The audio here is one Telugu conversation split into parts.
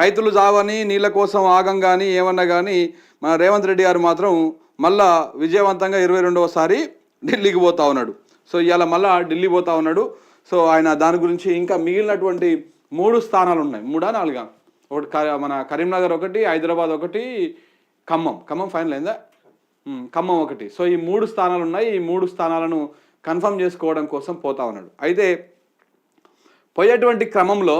రైతులు జావని నీళ్ళ కోసం ఆగం కానీ ఏమన్నా కానీ మన రేవంత్ రెడ్డి గారు మాత్రం మళ్ళా విజయవంతంగా ఇరవై రెండవసారి ఢిల్లీకి పోతా ఉన్నాడు. సో ఇవాళ మళ్ళా ఢిల్లీ పోతా ఉన్నాడు. సో ఆయన దాని గురించి ఇంకా మిగిలినటువంటి మూడు స్థానాలు ఉన్నాయి. మూడా నాలుగా? ఒకటి మన కరీంనగర్ ఒకటి హైదరాబాద్ ఒకటి ఖమ్మం. ఖమ్మం ఫైనల్ అయిందా? ఖమ్మం ఒకటి. సో ఈ మూడు స్థానాలు ఉన్నాయి. ఈ మూడు స్థానాలను కన్ఫర్మ్ చేసుకోవడం కోసం పోతా ఉన్నాడు. అయితే పోయేటువంటి క్రమంలో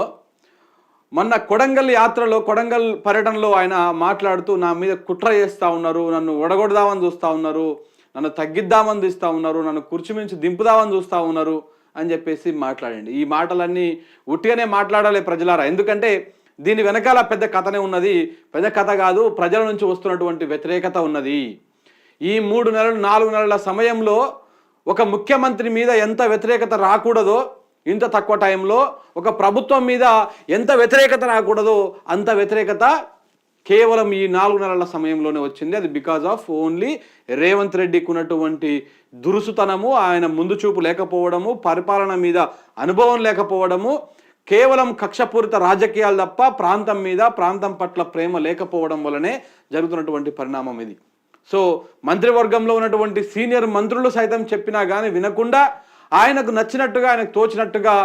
మొన్న కొడంగల్ యాత్రలో కొడంగల్ పర్యటనలో ఆయన మాట్లాడుతూ నా మీద కుట్ర చేస్తూ ఉన్నారు నన్ను ఒడగొడదామని చూస్తూ ఉన్నారు నన్ను తగ్గిద్దామని చూస్తూ ఉన్నారు నన్ను కుర్చిమించి దింపుదామని చూస్తూ ఉన్నారు అని చెప్పేసి మాట్లాడండి. ఈ మాటలన్నీ ఉట్టిగానే మాట్లాడాలి ప్రజలారా. ఎందుకంటే దీని వెనకాల పెద్ద కథనే ఉన్నది. పెద్ద కథ కాదు ప్రజల నుంచి వస్తున్నటువంటి వ్యతిరేకత ఉన్నది. ఈ మూడు నెలలు నాలుగు నెలల సమయంలో ఒక ముఖ్యమంత్రి మీద ఎంత వ్యతిరేకత రాకూడదో ఇంత తక్కువ టైంలో ఒక ప్రభుత్వం మీద ఎంత వ్యతిరేకత రాకూడదో అంత వ్యతిరేకత కేవలం ఈ నాలుగు నెలల సమయంలోనే వచ్చింది. అది బికాజ్ ఆఫ్ ఓన్లీ రేవంత్ రెడ్డికి ఉన్నటువంటి దురుసుతనము ఆయన ముందు చూపు లేకపోవడము పరిపాలన మీద అనుభవం లేకపోవడము కేవలం కక్షపూరిత రాజకీయాలు తప్ప ప్రాంతం మీద ప్రాంతం పట్ల ప్రేమ లేకపోవడం వలనే జరుగుతున్నటువంటి పరిణామం ఇది. సో మంత్రివర్గంలో ఉన్నటువంటి సీనియర్ మంత్రులు సైతం చెప్పినా కానీ వినకుండా ఆయనకు నచ్చినట్టుగా ఆయనకు తోచినట్టుగా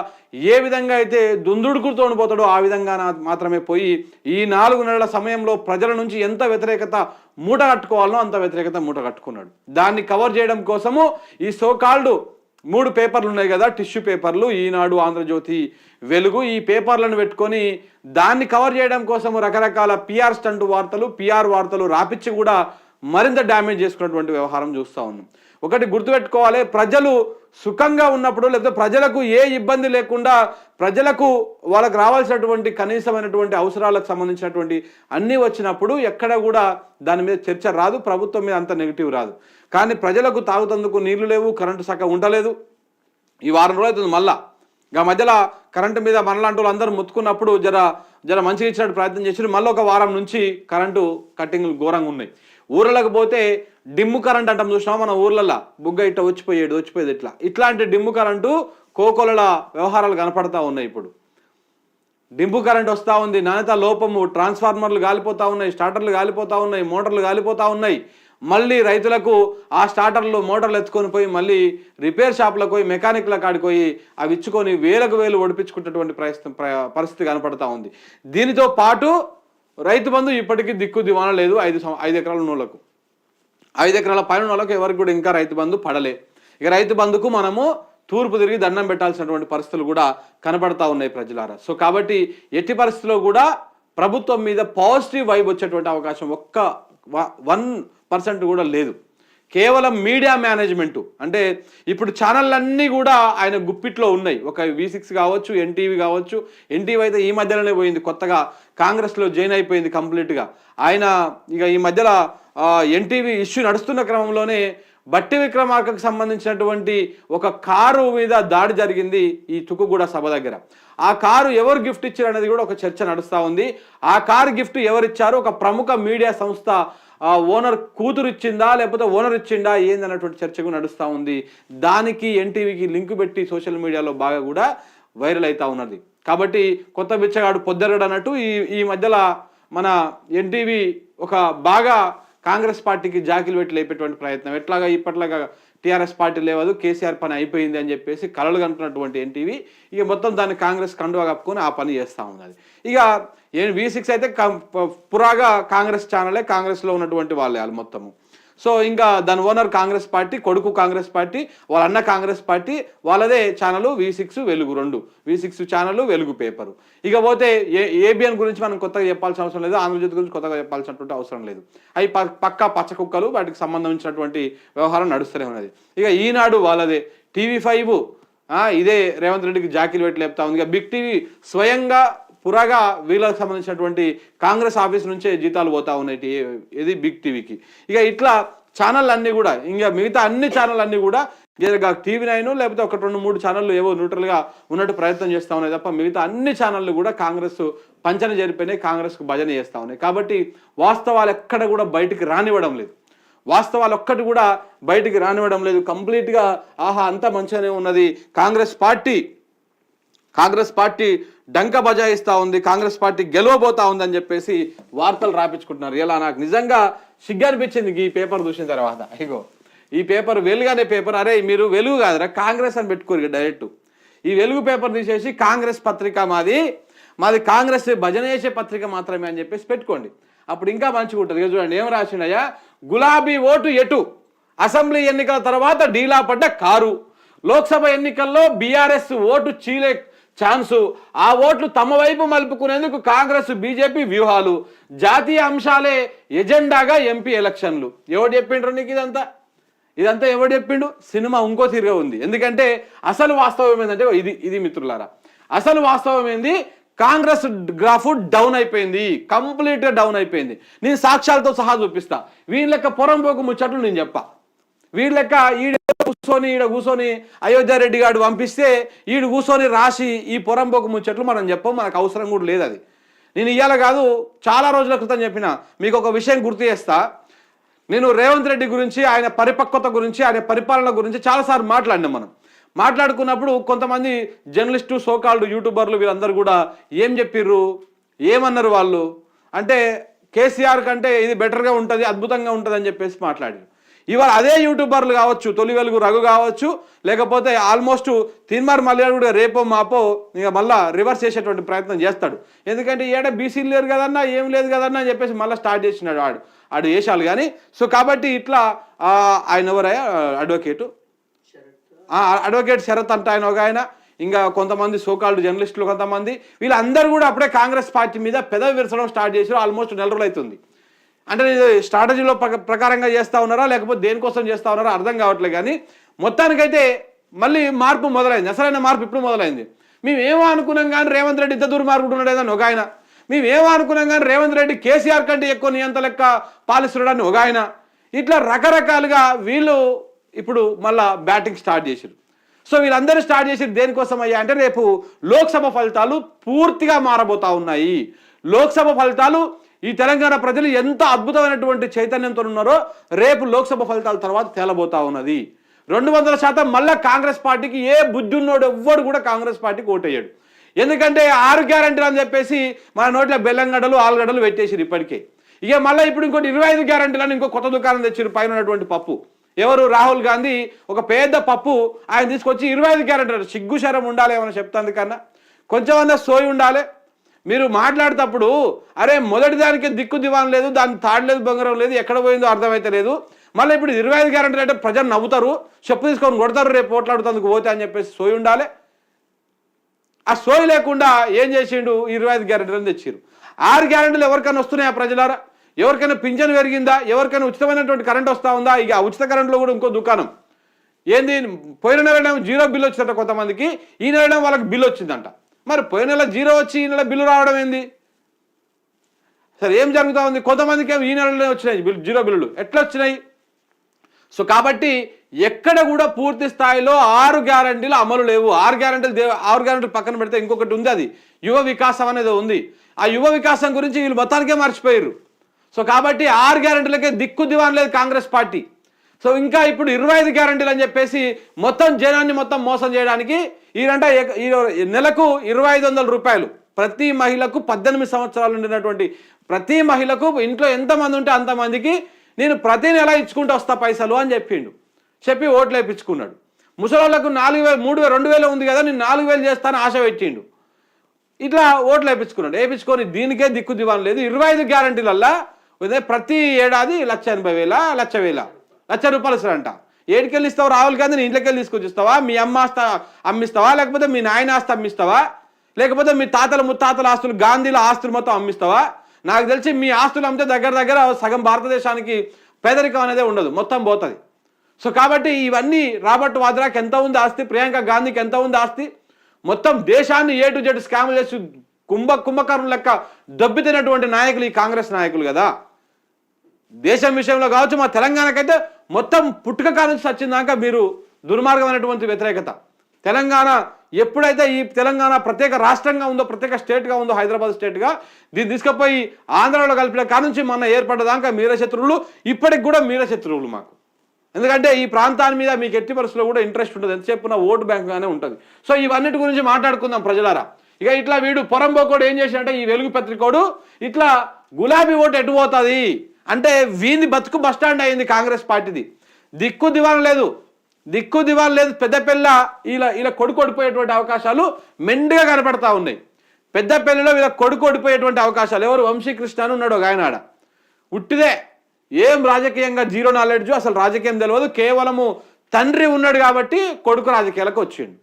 ఏ విధంగా అయితే దుందుడుకుతో పోతాడో ఆ విధంగా మాత్రమే పోయి ఈ నాలుగు నెలల సమయంలో ప్రజల నుంచి ఎంత వ్యతిరేకత మూట కట్టుకోవాలనో అంత వ్యతిరేకత మూట కట్టుకున్నాడు. దాన్ని కవర్ చేయడం కోసము ఈ సోకాల్డ్ మూడు పేపర్లు ఉన్నాయి కదా టిష్యూ పేపర్లు ఈనాడు ఆంధ్రజ్యోతి వెలుగు. ఈ పేపర్లను పెట్టుకొని దాన్ని కవర్ చేయడం కోసం రకరకాల పిఆర్ స్టంట్ వార్తలు పిఆర్ వార్తలు రాపిచ్చి కూడా మరింత డ్యామేజ్ చేసుకున్నటువంటి వ్యవహారం చూస్తూ ఉన్నాం. ఒకటి గుర్తుపెట్టుకోవాలి ప్రజలు సుఖంగా ఉన్నప్పుడు లేకపోతే ప్రజలకు ఏ ఇబ్బంది లేకుండా ప్రజలకు వాళ్ళకి రావాల్సినటువంటి కనీసమైనటువంటి అవసరాలకు సంబంధించినటువంటి అన్నీ వచ్చినప్పుడు ఎక్కడ కూడా దాని మీద చర్చ రాదు ప్రభుత్వం మీద అంత నెగిటివ్ రాదు. కానీ ప్రజలకు తాగుతందుకు నీళ్ళు లేవు కరెంటు సగం ఉండలేదు. ఈ వారం రోజులు అవుతుంది మళ్ళా. ఇక మధ్యలో కరెంటు మీద మనలాంటి వాళ్ళు అందరూ ముత్తుకున్నప్పుడు జర జర మంచిగా ఇచ్చినట్టు ప్రయత్నం చేసి మళ్ళీ ఒక వారం నుంచి కరెంటు కట్టింగ్లు ఘోరంగా ఉన్నాయి. ఊర్లకు పోతే డిమ్ము కరెంట్ అంటాం చూసినా మన ఊర్లలో. బుగ్గ ఇట్లా వచ్చిపోయేది వచ్చిపోయేది ఇట్లా. ఇట్లాంటి డిమ్ము కరెంటు కోకొలల వ్యవహారాలు కనపడతా ఉన్నాయి ఇప్పుడు. డింపు కరెంట్ వస్తూ ఉంది నాణ్యత లోపము ట్రాన్స్ఫార్మర్లు గాలిపోతా ఉన్నాయి స్టార్టర్లు గాలిపోతా ఉన్నాయి మోటార్లు గాలిపోతూ ఉన్నాయి. మళ్ళీ రైతులకు ఆ స్టార్టర్లు మోటార్లు ఎత్తుకొని పోయి మళ్ళీ రిపేర్ షాప్లకు పోయి మెకానిక్ల కాడికి పోయి అవి ఇచ్చుకొని వేలకు వేలు ఒడిపించుకున్నటువంటి ప్రయత్నం ప్ర- పరిస్థితి కనపడతా ఉంది. దీనితో పాటు రైతు బంధు ఇప్పటికీ దిక్కు దివాన లేదు ఐదు ఐదు ఎకరాల నూళ్ళకు ఐదు ఎకరాల పైన వాళ్ళకి ఎవరికి కూడా ఇంకా రైతు బంధు పడలే. ఇక రైతు బంధుకు మనము తూర్పు తిరిగి దండం పెట్టాల్సినటువంటి పరిస్థితులు కూడా కనబడతా ఉన్నాయి ప్రజలారా. సో కాబట్టి ఎట్టి పరిస్థితుల్లో కూడా ప్రభుత్వం మీద పాజిటివ్ వైబ్ వచ్చేటువంటి అవకాశం ఒక్క వన్ పర్సెంట్ కూడా లేదు. కేవలం మీడియా మేనేజ్మెంట్. అంటే ఇప్పుడు ఛానళ్ళన్నీ కూడా ఆయన గుప్పిట్లో ఉన్నాయి. ఒక వి సిక్స్ కావచ్చు ఎన్టీవీ కావచ్చు. ఎన్టీవీ అయితే ఈ మధ్యలోనే పోయింది. కొత్తగా కాంగ్రెస్లో జాయిన్ అయిపోయింది కంప్లీట్గా. ఆయన ఇక ఈ మధ్యలో ఎన్టీవీ ఇష్యూ నడుస్తున్న క్రమంలోనే బట్టి విక్రమార్కకు సంబంధించినటువంటి ఒక కారు మీద దాడి జరిగింది ఈ తుకుగూడ సభ దగ్గర. ఆ కారు ఎవరు గిఫ్ట్ ఇచ్చారు అనేది కూడా ఒక చర్చ నడుస్తూ ఉంది. ఆ కారు గిఫ్ట్ ఎవరిచ్చారు? ఒక ప్రముఖ మీడియా సంస్థ ఆ ఓనర్ కూతురు ఇచ్చిందా లేకపోతే ఓనర్ ఇచ్చిందా ఏందన్నటువంటి చర్చకు నడుస్తూ ఉంది. దానికి ఎన్టీవీకి లింక్ పెట్టి సోషల్ మీడియాలో బాగా కూడా వైరల్ అవుతా ఉన్నది. కాబట్టి కొత్త బిచ్చగాడు పొద్దరడు అన్నట్టు ఈ ఈ మధ్యలో మన ఎన్టీవీ ఒక బాగా కాంగ్రెస్ పార్టీకి జాకిలు పెట్టి లేపేటువంటి ప్రయత్నం. ఎట్లాగా ఇప్పట్లాగా టీఆర్ఎస్ పార్టీ లేవదు కేసీఆర్ పని అయిపోయింది అని చెప్పేసి కలలు కంటున్నటువంటి ఎన్టీవీ ఇక మొత్తం దాన్ని కాంగ్రెస్ కండువా కప్పుకొని ఆ పని చేస్తూ ఉన్నది. ఇక ఏ వి సిక్స్ అయితే కం- పురాగా కాంగ్రెస్ ఛానలే కాంగ్రెస్లో ఉన్నటువంటి వాళ్ళే వాళ్ళు మొత్తము. సో ఇంకా దాని ఓనర్ కాంగ్రెస్ పార్టీ కొడుకు కాంగ్రెస్ పార్టీ వాళ్ళ అన్న కాంగ్రెస్ పార్టీ వాళ్ళదే ఛానల్ వి సిక్స్ వెలుగు రెండు. V six channel Velugu paper. ఇక పోతే ఏ ఏబిఎన్ గురించి మనం కొత్తగా చెప్పాల్సిన అవసరం లేదు ఆంధ్రజ్యోతి గురించి కొత్తగా చెప్పాల్సినటువంటి అవసరం లేదు. అవి ప- పక్కా పచ్చ కుక్కలు వాటికి సంబంధించినటువంటి వ్యవహారం నడుస్తూనే ఉన్నది. ఇక ఈనాడు వాళ్ళదే. టీవీ ఫైవ్ ఇదే రేవంత్ రెడ్డికి జాకీలు పెట్టి లేపుతా ఉంది. ఇక బిగ్ టీవీ స్వయంగా పురాగా వీళ్ళకి సంబంధించినటువంటి కాంగ్రెస్ ఆఫీస్ నుంచే జీతాలు పోతా ఉన్నాయి ఇది బిగ్ టీవీకి. ఇక ఇట్లా ఛానల్ అన్నీ కూడా ఇంకా మిగతా అన్ని ఛానల్ అన్నీ కూడా టీవీ నైన్ లేకపోతే ఒక రెండు మూడు ఛానళ్ళు ఏవో న్యూట్రల్గా ఉన్నట్టు ప్రయత్నం చేస్తా ఉన్నాయి తప్ప మిగతా అన్ని ఛానళ్ళు కూడా కాంగ్రెస్ పంచన జరిపినాయి కాంగ్రెస్కు భజన చేస్తూ ఉన్నాయి. కాబట్టి వాస్తవాలు ఎక్కడ కూడా బయటికి రానివ్వడం లేదు. వాస్తవాలు ఒక్కటి కూడా బయటికి రానివ్వడం లేదు. కంప్లీట్గా ఆహా అంతా మంచిగానే ఉన్నది. కాంగ్రెస్ పార్టీ కాంగ్రెస్ పార్టీ డంక బజాయిస్తా ఉంది కాంగ్రెస్ పార్టీ గెలవబోతా ఉందని చెప్పేసి వార్తలు రాపించుకుంటున్నారు. ఇలా నాకు నిజంగా సిగ్గు అనిపించింది ఈ పేపర్ చూసిన తర్వాత. ఇగో ఈ పేపర్ వెలుగు పేపర్. అరే మీరు వెలుగు కాదురా కాంగ్రెస్ అని పెట్టుకోరు డైరెక్ట్. ఈ వెలుగు పేపర్ తీసేసి కాంగ్రెస్ పత్రిక మాది మాది కాంగ్రెస్ భజన చేసే పత్రిక మాత్రమే అని చెప్పేసి పెట్టుకోండి. అప్పుడు ఇంకా మంచిగా ఉంటుంది. చూడండి ఏం రాసిండయ్యా? గులాబీ ఓటు ఎటు? అసెంబ్లీ ఎన్నికల తర్వాత డీలా పడ్డ కారు. లోక్సభ ఎన్నికల్లో బీఆర్ఎస్ ఓటు చీలే ఛాన్సు. ఆ ఓట్లు తమ వైపు మలుపుకునేందుకు కాంగ్రెస్ బీజేపీ వ్యూహాలు. జాతీయ అంశాలే ఎజెండాగా ఎంపీ ఎలక్షన్లు. ఎవడు చెప్పిండ్రు నీకు ఇదంతా? ఇదంతా ఎవడు చెప్పిండు? సినిమా ఇంకో తిరిగి ఉంది. ఎందుకంటే అసలు వాస్తవం ఏంటంటే ఇది ఇది మిత్రులారా. అసలు వాస్తవం ఏంది? కాంగ్రెస్ గ్రాఫ్ డౌన్ అయిపోయింది. కంప్లీట్గా డౌన్ అయిపోయింది. నేను సాక్ష్యాలతో సహా చూపిస్తా. వీళ్ళ లెక్క పొరంపోకు ముచ్చట్లు నేను చెప్పా. వీళ్ళ లెక్క ఈడ కూర్చొని ఈడ కూర్చొని అయోధ్య రెడ్డి గారు పంపిస్తే ఈడు కూర్చొని రాసి ఈ పొరంపోకు ముచ్చట్లు మనం చెప్పం మనకు అవసరం కూడా లేదు అది. నేను ఇయ్యాల కాదు చాలా రోజుల క్రితం చెప్పిన మీకు ఒక విషయం గుర్తు చేస్తా. నేను రేవంత్ రెడ్డి గురించి ఆయన పరిపక్వత గురించి ఆయన పరిపాలన గురించి చాలాసార్లు మాట్లాడినాం మనం. మాట్లాడుకున్నప్పుడు కొంతమంది జర్నలిస్టు సోకాల్డ్ యూట్యూబర్లు వీళ్ళందరూ కూడా ఏం చెప్పిర్రు? ఏమన్నారు వాళ్ళు? అంటే కేసీఆర్ కంటే ఇది బెటర్గా ఉంటుంది అద్భుతంగా ఉంటుంది అని చెప్పేసి మాట్లాడారు ఇవాళ అదే యూట్యూబర్లు కావచ్చు తొలి వెలుగు రఘు కావచ్చు లేకపోతే ఆల్మోస్ట్ తిన్మార్ మల్యాడు కూడా రేపో మాపో ఇక మళ్ళా రివర్స్ చేసేటువంటి ప్రయత్నం చేస్తాడు. ఎందుకంటే ఏడ బీసీలు లేరు కదన్నా ఏం లేదు కదన్నా అని చెప్పేసి మళ్ళీ స్టార్ట్ చేసినాడు ఆడు ఆడు వేషాలు కానీ సో కాబట్టి ఇట్లా ఆయన ఎవరయ్యా? అడ్వకేటు ఆ, అడ్వకేట్ శరత్ అంట ఆయన ఒక ఆయన. ఇంకా కొంతమంది సోకాల్డ్ జర్నలిస్టులు కొంతమంది. వీళ్ళందరూ కూడా అప్పుడే కాంగ్రెస్ పార్టీ మీద పెదవి విరచడం స్టార్ట్ చేసారు ఆల్మోస్ట్ నెల రోజులు అవుతుంది. అంటే స్ట్రాటజీలో ప్రక- ప్రకారంగా చేస్తా ఉన్నారా లేకపోతే దేనికోసం చేస్తా ఉన్నారా అర్థం కావట్లేదు కానీ మొత్తానికైతే మళ్ళీ మార్పు మొదలైంది. అసలైన మార్పు ఇప్పుడు మొదలైంది. మేమేమో అనుకున్నాం కానీ రేవంత్ రెడ్డి ఇంత దుర్మార్గుడు ఉన్నాడేదని ఒక ఆయన. మేమేమో అనుకున్నాం కానీ రేవంత్ రెడ్డి కేసీఆర్ కంటే ఎక్కువ నియంత లెక్క పాలిస్తున్నాడని ఒక ఆయన. ఇట్లా రకరకాలుగా వీళ్ళు ఇప్పుడు మళ్ళా బ్యాటింగ్ స్టార్ట్ చేశారు సో వీళ్ళందరూ స్టార్ట్ చేసి దేనికోసం అయ్యా అంటే రేపు లోక్సభ ఫలితాలు పూర్తిగా మారబోతా ఉన్నాయి. లోక్సభ ఫలితాలు ఈ తెలంగాణ ప్రజలు ఎంత అద్భుతమైనటువంటి చైతన్యంతో ఉన్నారో రేపు లోక్సభ ఫలితాల తర్వాత తేలబోతా ఉన్నది. రెండు వందల శాతం మళ్ళా కాంగ్రెస్ పార్టీకి ఏ బుద్ధున్నోడు ఎవ్వడు కూడా కాంగ్రెస్ పార్టీకి ఓటేయడు. ఎందుకంటే ఆరు గ్యారంటీలు అని చెప్పేసి మన నోట్లో బెల్లంగడలు ఆలుగడ్డలు పెట్టేసారు ఇప్పటికే. ఇక మళ్ళీ ఇప్పుడు ఇంకోటి ఇరవై ఐదు గ్యారంటీలు అని ఇంకో కొత్త దుకాణం తెచ్చారు పైన ఉన్నటువంటి పప్పు. ఎవరు? రాహుల్ గాంధీ ఒక పెద్ద పప్పు ఆయన తీసుకొచ్చి ఇరవై ఐదు గ్యారంటీ సిగ్గు శరం ఉండాలి ఏమైనా చెప్తాంది కన్నా? కొంచెమన్నా సోయి ఉండాలి. మీరు మాట్లాడేటప్పుడు అరే మొదటి దానికి దిక్కు దివాన్ లేదు దాని తాడు లేదు బొంగరం లేదు ఎక్కడ పోయిందో అర్థమైతే లేదు. మళ్ళీ ఇప్పుడు ఇరవై ఐదు గ్యారంటీలు అంటే ప్రజలు నవ్వుతారు చెప్పు తీసుకొని కొడతారు రేపు పోట్లాడుతందుకు పోతే అని చెప్పేసి సోయి ఉండాలి. ఆ సోయి లేకుండా ఏం చేసిండు? ఇరవై ఐదు గ్యారెంటీలను తెచ్చారు ఆరు గ్యారెంటీలు ఎవరికైనా వస్తున్నాయా ప్రజలారా? ఎవరికైనా పింఛన్ పెరిగిందా? ఎవరికైనా ఉచితమైనటువంటి కరెంట్ వస్తూ ఉందా? ఇక ఉచిత కరెంట్లో కూడా ఇంకో దుకాణం. ఏంది? పోయిన నెల జీరో బిల్ వచ్చిందంట కొంతమందికి ఈ నెల వాళ్ళకి బిల్ వచ్చిందంట. మరి పోయిన నెల జీరో వచ్చి ఈ నెల బిల్లు రావడం ఏంది? సరే ఏం జరుగుతూ ఉంది? కొంతమందికి ఏమి ఈ నెలలోనే వచ్చినాయి బిల్లు జీరో బిల్లులు. ఎట్లా వచ్చినాయి? సో కాబట్టి ఎక్కడ కూడా పూర్తి స్థాయిలో ఆరు గ్యారంటీలు అమలు లేవు. ఆరు గ్యారంటీలు ఆరు గ్యారంటీలు పక్కన పెడితే ఇంకొకటి ఉంది అది. యువ వికాసం అనేది ఉంది. ఆ యువ వికాసం గురించి వీళ్ళు మొత్తానికే మర్చిపోయారు సో కాబట్టి ఆరు గ్యారంటీలకే దిక్కు దివాన్ లేదు కాంగ్రెస్ పార్టీ. సో ఇంకా ఇప్పుడు ఇరవై ఐదు గ్యారంటీలు అని చెప్పేసి మొత్తం జనాన్ని మొత్తం మోసం చేయడానికి ఈరంట ఈ నెలకు ఇరవై ఐదు వందల రూపాయలు. ప్రతి మహిళకు పద్దెనిమిది సంవత్సరాలు ఉండినటువంటి ప్రతి మహిళకు ఇంట్లో ఎంతమంది ఉంటే అంతమందికి నేను ప్రతి నెల ఇచ్చుకుంటూ వస్తా పైసలు అని చెప్పిండు. చెప్పి ఓట్లు వేయించుకున్నాడు ముసలోళ్ళకు నాలుగు వేలు మూడు వేలు రెండు వేలు ఉంది కదా నేను నాలుగు వేలు చేస్తాను ఆశ పెట్టిండు. ఇట్లా ఓట్లు వేయించుకున్నాడు వేయించుకొని దీనికే దిక్కు దివాన్ లేదు. ఇరవై ఐదు గ్యారంటీలల్లా ప్రతి ఏడాది లక్ష ఎనభై వేల లక్ష వేల. లక్ష రూపాయలు ఇస్తారంట ఏడికెళ్ళి ఇస్తావు? రాహుల్ గాంధీ నీ ఇంట్లోకి వెళ్ళి తీసుకొచ్చి ఇస్తావా? మీ అమ్మ ఆస్త అమ్మిస్తావా? లేకపోతే మీ నాయన ఆస్తి అమ్మిస్తావా? లేకపోతే మీ తాతల ముత్తాతల ఆస్తులు గాంధీల ఆస్తులు మొత్తం అమ్మిస్తావా? నాకు తెలిసి మీ ఆస్తులు అమ్మితే దగ్గర దగ్గర సగం భారతదేశానికి పేదరికం అనేది ఉండదు. మొత్తం పోతుంది. సో కాబట్టి ఇవన్నీ రాబర్ట్ వాద్రాకి ఎంత ఉంది ఆస్తి? ప్రియాంక గాంధీకి ఎంత ఉంది ఆస్తి? మొత్తం దేశాన్ని ఏ టు జెడ్ స్కామ్ చేసి కుంభ కుంభకర్ణ లెక్క దెబ్బతినటువంటి నాయకులు ఈ కాంగ్రెస్ నాయకులు కదా. దేశం విషయంలో కావచ్చు మా తెలంగాణకైతే మొత్తం పుట్టుక కానుంచి వచ్చిందాక మీరు దుర్మార్గమైనటువంటి వ్యతిరేకత. తెలంగాణ ఎప్పుడైతే ఈ తెలంగాణ ప్రత్యేక రాష్ట్రంగా ఉందో ప్రత్యేక స్టేట్గా ఉందో హైదరాబాద్ స్టేట్గా దీన్ని తీసుకుపోయి ఆంధ్రాలో కలిపిన కానుంచి మొన్న ఏర్పడ్డదాకా మీరే శత్రువులు ఇప్పటికి కూడా మీరే శత్రువులు మాకు. ఎందుకంటే ఈ ప్రాంతాన్ని మీద మీకు ఎట్టి పరిస్థితుల్లో కూడా ఇంట్రెస్ట్ ఉంటుంది ఎంత చెప్పిన ఓటు బ్యాంక్గానే ఉంటుంది. సో ఇవన్నిటి గురించి మాట్లాడుకుందాం ప్రజలారా. ఇక ఇట్లా వీడు పొరంబోకోడు ఏం చేసినట్టే ఈ వెలుగు పత్రికోడు ఇట్లా గులాబీ ఓటు ఎటు పోతుంది? అంటే వీంది బతుకు బస్టాండ్ అయింది కాంగ్రెస్ పార్టీది. దిక్కు దివాన్ లేదు. దిక్కు దివాన్ లేదు. పెద్దపెల్ల ఇలా ఇలా కొడుకు ఓడిపోయేటువంటి అవకాశాలు మెండుగా కనపడతా ఉన్నాయి. పెద్దపల్లిలో ఇలా కొడుకు ఓడిపోయేటువంటి అవకాశాలు ఎవరు? వంశీకృష్ణ అని ఉన్నాడు ఒక ఆయన ఆడ. ఉట్టిదే. ఏం రాజకీయంగా జీరో నాలెడ్జ్ అసలు రాజకీయం తెలియదు కేవలము తండ్రి ఉన్నాడు కాబట్టి కొడుకు రాజకీయాలకు వచ్చిండు.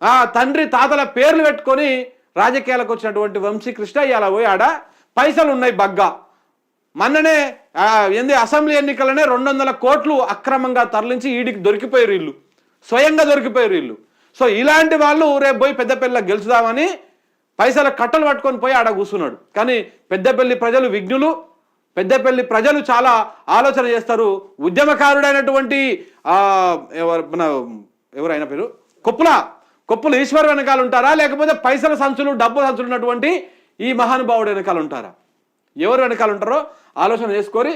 ఆ తండ్రి తాతల పేర్లు పెట్టుకొని రాజకీయాలకు వచ్చినటువంటి వంశీకృష్ణ ఇలా పోయి ఆడ పైసలు ఉన్నాయి బగ్గా. మొన్ననే ఏంది అసెంబ్లీ ఎన్నికలనే రెండు వందల కోట్లు అక్రమంగా తరలించి ఈడికి దొరికిపోయారు వీళ్ళు. స్వయంగా దొరికిపోయారు వీళ్ళు. సో ఇలాంటి వాళ్ళు రేపు పోయి పెద్దపల్లిలో గెలుచుదామని పైసల కట్టలు పట్టుకొని పోయి ఆడ కూర్చున్నాడు. కానీ పెద్దపల్లి ప్రజలు విఘ్నులు పెద్దపల్లి ప్రజలు చాలా ఆలోచన చేస్తారు. ఉద్యమకారుడైనటువంటి ఎవరు మన ఎవరైనా పేరు? కొప్పుల కొప్పులు ఈశ్వర్ వెనకాల ఉంటారా? లేకపోతే పైసల సంచులు డబ్బు సంచులు ఉన్నటువంటి ఈ మహానుభావుడు వెనకాల ఉంటారా? ఎవరు వెనకాల ఉంటారో ఆలోచన చేసుకొని